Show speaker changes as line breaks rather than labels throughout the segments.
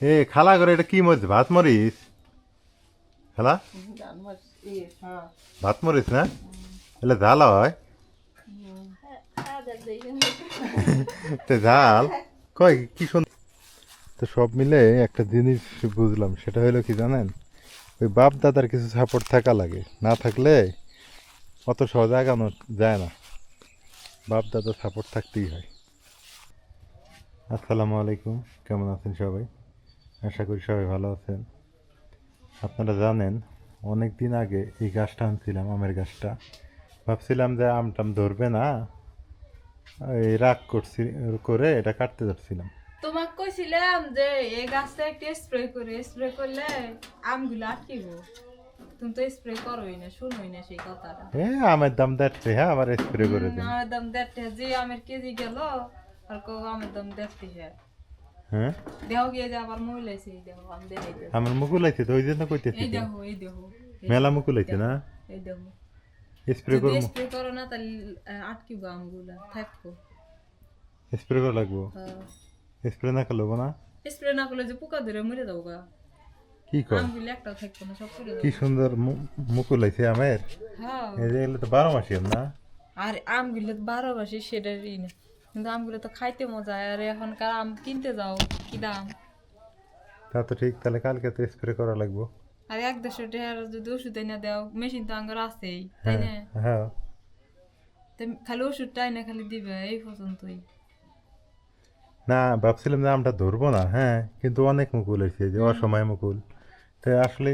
এ খালা করে এটা কি মরিচ? ভাত মরিচ? খালা? ভাত মরিচ না? এলে ঝাল হয়। তো ঝাল? কয় কি সুন্দর। তো সব মিলে একটা জিনিস বুঝলাম সেটা হলো কি জানেন? ওই বাপ দাদার কিছু সাপোর্ট থাকা লাগে। না থাকলে অত সহজে আগানো যায় না। বাপ দাদা সাপোর্ট থাকতেই হয়। আসসালামু আলাইকুম। কেমন আছেন সবাই? আশা করি সবাই ভালো আছেন। আপনারা জানেন অনেক দিন আগে এই গাছটা আনছিলাম আমের গাছটা। ভাবছিলাম যে আম টাম ধরবে না এই রাগ করছি করে এটা কাটতে যাচ্ছিলাম।
তোমাকে কইছিলাম যে এই গাছটা একটু স্প্রে করে স্প্রে করলে আমগুলো আটকিব। তুমি তো স্প্রে করোই না শুনোই না সেই কথাটা।
এ আমের দাম দেখতে হ্যাঁ আবার স্প্রে করে দিন।
আমার দাম দেখতে যে আমের কেজি গেল আর কো আমের দাম দেখতে হ্যাঁ
হ্যাঁ?
দেহ গিয়ে যে আবার মহিলাইছে এই দেহ আম দেখাইতে
আমার মুকুল আছে তো ওই জন্য কইতেছি
এই। এই
মেলা মুকুল আছে না?
এই
স্প্রে করব
স্প্রে করো না তাহলে আহ, আটকিব আমগুলা থাকব।
স্প্রে করা লাগবো? স্প্রে না করলে না?
স্প্রে না করলে যে পোকা ধরে মরে যাব গা।
কি কর
আমগুলো একটাও থাকব না সব করে
কি সুন্দর মুকুল আছে আমের?
হ্যাঁ।
এই যে এগুলো তো বারো মাসি আম না?
আর আমগুলো তো বারো মাসে সেটারই না। কিন্তু আমগুলো তো খাইতে মজা আর এখনকার আম কিনতে যাও কি দাম?
তা তো ঠিক তাহলে কালকে তো স্প্রে করা লাগবো।
আর এক দেড়শো টাকার যদি ওষুধ এনে দাও মেশিন তো আঙ্গার আছেই তাই
হ্যাঁ
না?
হ্যাঁ।
তো খালি খালি দিবে এই পর্যন্তই।
না ভাবছিলাম যে আমটা ধরবো না হ্যাঁ কিন্তু অনেক মুকুল হয়েছে যে অসময় মুকুল। তো আসলে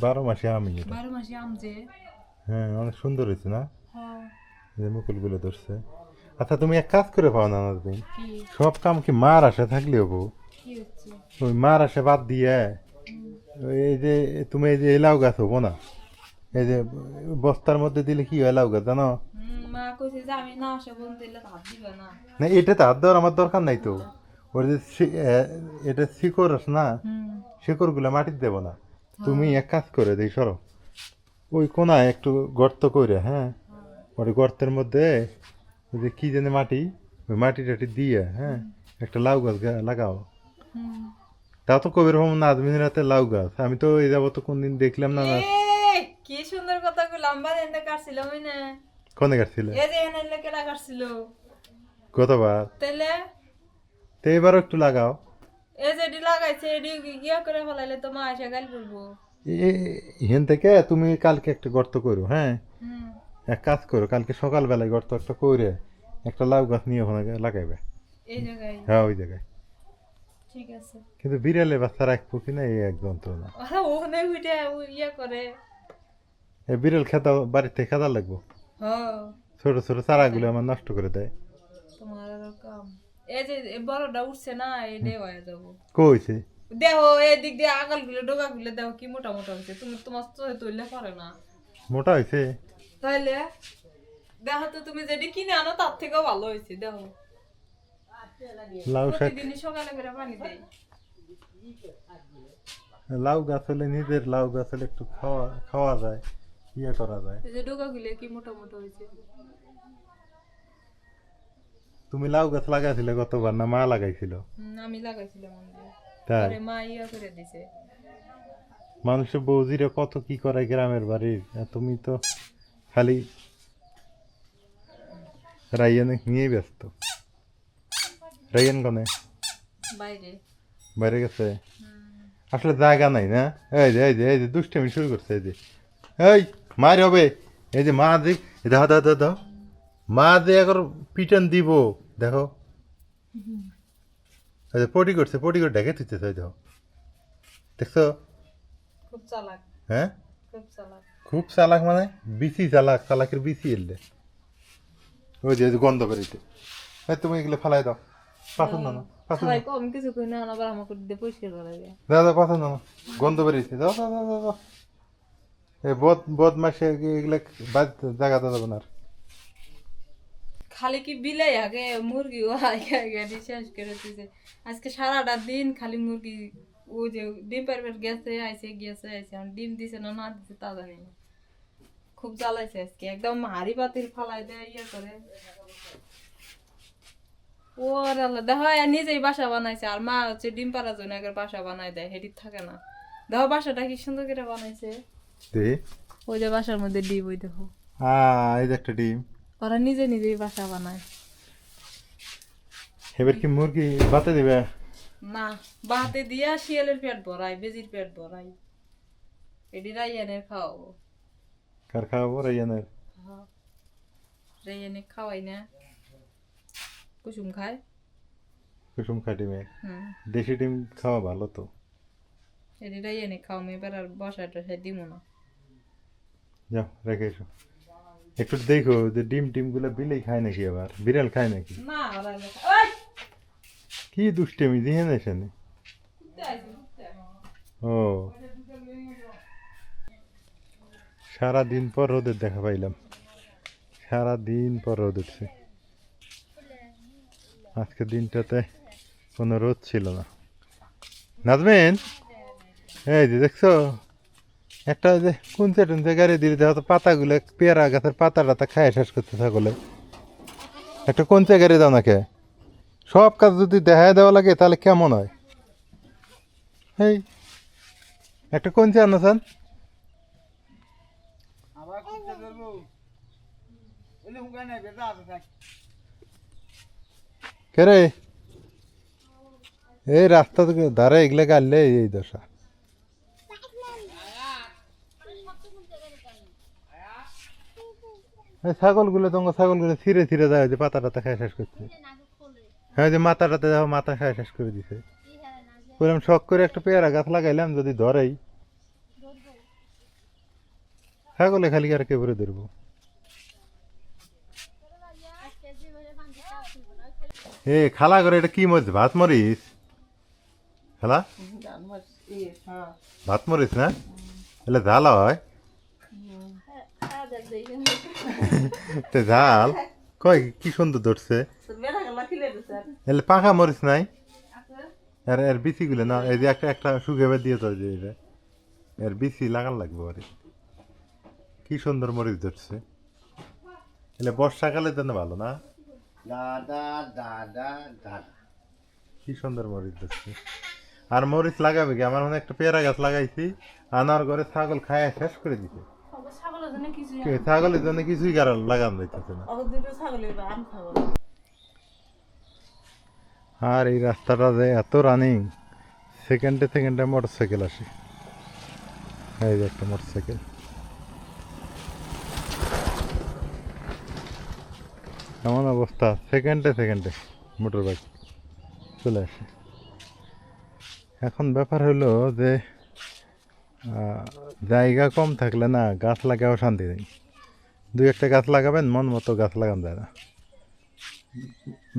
বারো মাসে আমি
বারো মাসে আম যে?
হ্যাঁ অনেক সুন্দর হয়েছে না?
হ্যাঁ,
যে মুকুলগুলো ধরছে। আচ্ছা তুমি এক কাজ করে পাও না দিন সব কাম কি মার আসে থাকলে হব ওই মার আসে বাদ দিয়ে ওই এই যে তুমি এই যে এলাও গাছ হব না? এই যে বস্তার মধ্যে দিলে কি হয় এলাও গাছ জানো?
না
এটা তো হাত দেওয়ার আমার দরকার নাই তো। ওর যে এটা শিকড় আছে না শিকড়গুলো মাটিতে দেবো না। তুমি এক কাজ করে দিই সরো। ওই কোনায় একটু গর্ত করে হ্যাঁ? ওই গর্তের মধ্যে ওই যে কি জানে মাটি ওই মাটি টাটি দিয়ে হ্যাঁ একটা লাউ গাছ লাগাও। তাও তো কবির ভ্রমণ না আদমিন রাতে লাউ গাছ। আমি তো এই যাব তো কোনদিন দেখলাম না না।
কি সুন্দর কথা কই লম্বা এনে কাটছিল ওই না
কোনে গাছছিলে
এই যে এনে লেকে লাগাছিল
গতবার
তাহলে?
তো এবারও একটু লাগাও।
এই যে এডি লাগাইছে এডি ইয়া করে ফেলাইলে তো মা এসে গাল পড়ব।
এ- হেন থেকে তুমি কালকে একটা গর্ত করো হ্যাঁ? এক কাজ করো কালকে সকালবেলায় গর্ত একটা করে একটা লাউ গাছ নিয়ে ওখানে লাগাইবে।
এই জায়গায়?
হ্যাঁ ওই জায়গায়।
ঠিক আছে।
কিন্তু বিড়ালে বাচ্চা রাখব কিনা এই এক যন্ত্রণা।
ওখানে উঠে ইয়া করে।
এই বিড়াল খেতা বাড়িতে খেতা লাগবো?
হ
ছোট ছোট চারাগুলো আমার নষ্ট করে দেয়।
তোমার কাম। এই যে বড়টা উঠছে না এই ডে যাব।
কইছে?
দেখো এই দিক দিয়ে আগালগুলো কি মোটা মোটা হয়েছে তুমি তোমার পারে না।
মোটা হয়েছে
তাইলে? দেখো তো তুমি যেটি কিনে আনো তার থেকেও ভালো হয়েছে দেখো।
লাউ শাক।
প্রতিদিনই সকালে করে পানি দেয়।
লাউ গাছ হলে নিজের লাউ গাছ হলে একটু খাওয়া খাওয়া যায় ইয়ে করা যায়।
এই যে ডোকা গুলো কি মোটা মোটা হয়েছে?
তুমি লাউ গাছ লাগাইছিলে গতবার না মা লাগাইছিল?
হুম, আমি লাগাইছিলাম আমাদের
তাই?
পরে মা ইয়া করে দিছে।
মানুষের বৌজিরা কত কি করে গ্রামের বাড়ির? আর তুমি তো খালি রাইয়ান নিয়ে ব্যস্ত। রাইয়ান কনে?
বাইরে।
বাইরে গেছে। আসলে জায়গা নাই না? এই যে এই যে এই যে দুষ্টামি শুরু করছে এই যে। এই মার হবে। এই যে মা যে দাও দাও দাও দাও। মা যে এখন পিটন দিব দেখো। এই যে পটি করছে পটি করে ডেকে দিতে চাই দেখো দেখছ?
খুব চালাক।
হ্যাঁ?
খুব চালাক।
খুব চালাক মানে বিসি চালাক চালাকের বিসি এলে ওই যে গন্ধ বেরিতে এই তুমি এগুলো ফেলাই দাও। পছন্দ না পছন্দ
সবাই কম কিছু কই না আবার আমাকে দিয়ে পরিষ্কার করে দেয়
দাও দাও না। গন্ধ বেরিয়েছে দাও দাও দাও দাও দাও। এই বদ এগুলো না
খালি কি বিলাই আগে মুরগি আগে আগে শেষ করে দিছে। আজকে সারাটা দিন খালি মুরগি ও যে ডিম পারবার গেছে আইছে গেছে এখন ডিম দিছে না না দিছে তা জানি না খুব জ্বালাইছে আজকে একদম হাড়ি পাতিল ফালাই দেয় ইয়ে করে ওর আল্লাহ দেখো নিজেই বাসা বানাইছে আর মা হচ্ছে ডিম পাড়ার জন্য একবার বাসা বানাই দেয় হেডি থাকে না দেখো বাসাটা কি সুন্দর করে বানাইছে ওই যে বাসার মধ্যে ডিম ওই দেখো
আ এই যে একটা ডিম
ওরা নিজে নিজেই বাসা বানায়
এবার কি মুরগি বাতে দিবে
না বাতে দিয়া শিয়ালের পেট ভরাই বেজির পেট ভরাই এডি রাইয়ানের খাওয়াবো।
কার খাওয়াবো? রাইয়ানের?
হ্যাঁ। রাইয়ানে খাওয়াই না। কুসুম খায়।
কুসুম খাটি মেয়ে
হুম
দেশি ডিম খাওয়া ভালো তো।
এডি রাইয়ানে খাওয়াম এবার আর বসায় টসায় দিব না।
যাও রেখে এসো। একটু দেখো যে ডিম টিমগুলো বিলেই খায় নাকি আবার? বিড়াল খায় নাকি?
না
কি দুষ্টেমি দিয়ে না এখানে ও। সারা দিন পর রোদের দেখা পাইলাম। সারা দিন পর রোদ উঠছে। আজকে দিনটাতে কোনো রোদ ছিল না। নাজমেন? এই যে দেখছ? একটা যে কুঞ্চে টুঞ্চে গাড়ি দেখো তো পাতাগুলো, পেয়ারা গাছের পাতা টাতা খায় শেষ করতে থাকলে। একটা কোনচে গাড়ি দাও নাকি? সব কাজ যদি দেখায় দেওয়া লাগে তাহলে কেমন হয়? এই একটা কোন আনো স্যার। কে রে? এই রাস্তা ধারে এগুলো গাড়লে এই দশা। এই ছাগলগুলো তোমার ছাগলগুলো ছিঁড়ে ছিঁড়ে যায় যে পাতা টাতা খায় শেষ করছে। হ্যাঁ যে মাথাটাতে দেখো মাথা খায় শেষ করে দিছে। বললাম শখ করে একটা পেয়ারা গাছ লাগাইলাম যদি ধরেই। ছাগলে খালি আর কে ভরে ধরবো? এ খালা করে এটা কি মরিচ? ভাত মরিচ? খালা? ভাত মরিচ না? এলে ঝাল হয়? ঝাল? কয় কি সুন্দর ধরছে? এলে পাখা মরিচ নাই আর এর বিচিগুলো না এই যে একটা একটা শুকাবে দিয়ে তো যে এর বিচি লাগান লাগবে আর কি সুন্দর মরিচ ধরছে এলে বর্ষাকালের জন্য ভালো না
দাদা দাদা দাদা
কি সুন্দর মরিচ ধরছে আর মরিচ লাগাবে কি আমার মনে হয় একটা পেয়ারা গাছ লাগাইছি আনার ঘরে ছাগল খায় শেষ করে কে, ছাগলের জন্য কিছুই কারণ লাগান যাইতেছে না। আর এই রাস্তাটা যে এত রানিং সেকেন্ডে সেকেন্ডে মোটর সাইকেল আসে। এই যে একটা মোটর সাইকেল এমন অবস্থা সেকেন্ডে সেকেন্ডে মোটর বাইক চলে আসে। এখন ব্যাপার হলো যে জায়গা কম থাকলে না গাছ লাগাও শান্তি নেই। দুই একটা গাছ লাগাবেন, মন মতো গাছ লাগান যায় না।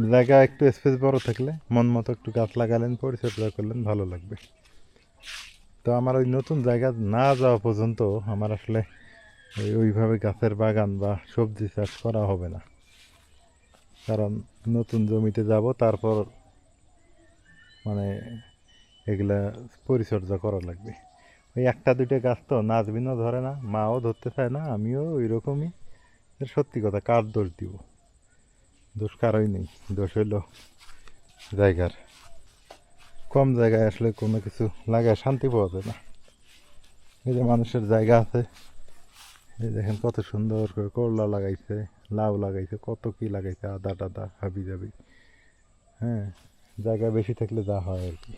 জায়গা একটু স্পেস বড় থাকলে মন মতো একটু গাছ লাগালেন, পরিচর্যা করলেন, ভালো লাগবে। তো আমার ওই নতুন জায়গা না যাওয়া পর্যন্ত আমার আসলে ওই ওইভাবে গাছের বাগান বা সবজি চাষ করা হবে না। কারণ নতুন জমিতে যাব, তারপর মানে এগুলা পরিচর্যা করা লাগবে। ওই একটা, দুইটা গাছ তো নাচবিনও ধরে না, মাও ধরতে চায় না, আমিও ওই রকমই সত্যি কথা কার দোষ দিব। দোষ কারোই নেই, দোষ হইল জায়গার। কম জায়গায় আসলে কোনো কিছু লাগায় শান্তি পাওয়া যায় না। এই যে মানুষের জায়গা আছে, এই দেখেন কত সুন্দর করে করলা লাগাইছে, লাউ লাগাইছে, কত কি লাগাইছে, আদা টাদা, হাবি যাবি হ্যাঁ জায়গা বেশি থাকলে যা হয় আর কি।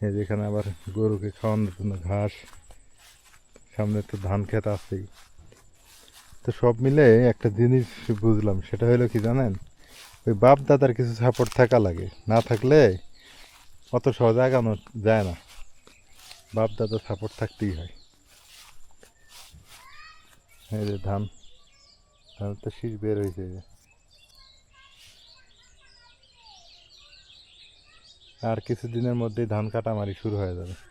এই যেখানে আবার গরুকে খাওয়ানোর জন্য ঘাস, সামনে তো ধান ক্ষেত আছেই। তো সব মিলে একটা জিনিস বুঝলাম, সেটা হলো কি জানেন? ওই বাপ দাদার কিছু সাপোর্ট থাকা লাগে। না থাকলে অত সহজে আগানো যায় না। বাপ দাদার সাপোর্ট থাকতেই হয়। এই যে ধান ধান তো শীষ বের হয়েছে যে। আর কিছুদিনের মধ্যেই ধান কাটামারি শুরু হয়ে যাবে।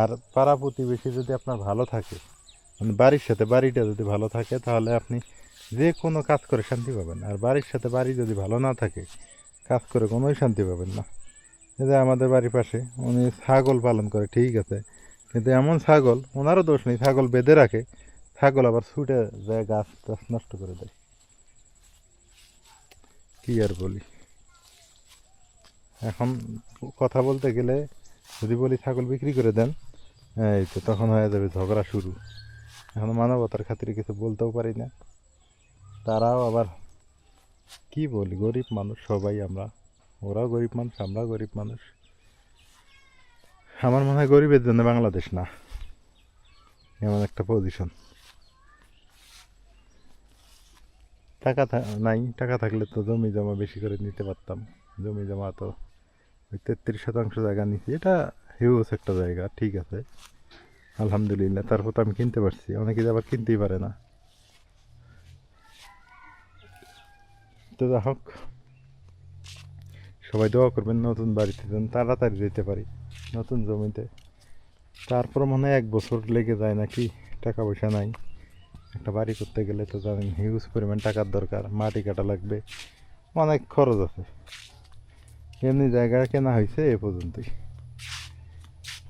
আর পাড়া প্রতিবেশী যদি আপনার ভালো থাকে মানে বাড়ির সাথে বাড়িটা যদি ভালো থাকে, তাহলে আপনি যে কোনো কাজ করে শান্তি পাবেন। আর বাড়ির সাথে বাড়ি যদি ভালো না থাকে, কাজ করে কোনোই শান্তি পাবেন না। এই যে আমাদের বাড়ির পাশে উনি ছাগল পালন করে, ঠিক আছে। কিন্তু এমন ছাগল, ওনারও দোষ নেই, ছাগল বেঁধে রাখে, ছাগল আবার ছুটে যায়, গাছ টাছ নষ্ট করে দেয়। কি আর বলি? এখন কথা বলতে গেলে যদি বলি ছাগল বিক্রি করে দেন, এই তো তখন হয়ে যাবে ঝগড়া শুরু। এখন মানবতার খাতিরে কিছু বলতেও পারি না। তারাও আবার কি বলি, গরিব মানুষ সবাই আমরা। ওরাও গরিব মানুষ, আমরাও গরিব মানুষ। আমার মনে হয় গরিবের জন্য বাংলাদেশ না। এমন একটা পজিশন টাকা নাই, টাকা থাকলে তো জমি জমা বেশি করে নিতে পারতাম। জমি জমা তো ওই তেত্রিশ শতাংশ জায়গা নিছি। এটা হিউজ একটা জায়গা, ঠিক আছে। আলহামদুলিল্লাহ, তারপর তো আমি কিনতে পারছি। অনেকে আবার কিনতেই পারে না। তো যা হোক, সবাই দোয়া করবেন নতুন বাড়িতে যেন তাড়াতাড়ি যেতে পারি, নতুন জমিতে। তারপর মনে হয় এক বছর লেগে যায় নাকি, টাকা পয়সা নাই। একটা বাড়ি করতে গেলে তো জানেন, হিউজ পরিমাণ টাকার দরকার, মাটি কাটা লাগবে, অনেক খরচ আছে। এমনি জায়গা কেনা হয়েছে এ পর্যন্তই।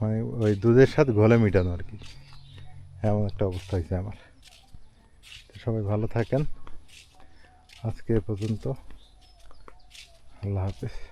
মানে ওই দুধের সাথে ঘোলে মিটানো আর কি। এমন একটা অবস্থা হয়েছে আমার। সবাই ভালো থাকেন। আজকে এ পর্যন্ত। আল্লাহ হাফেজ।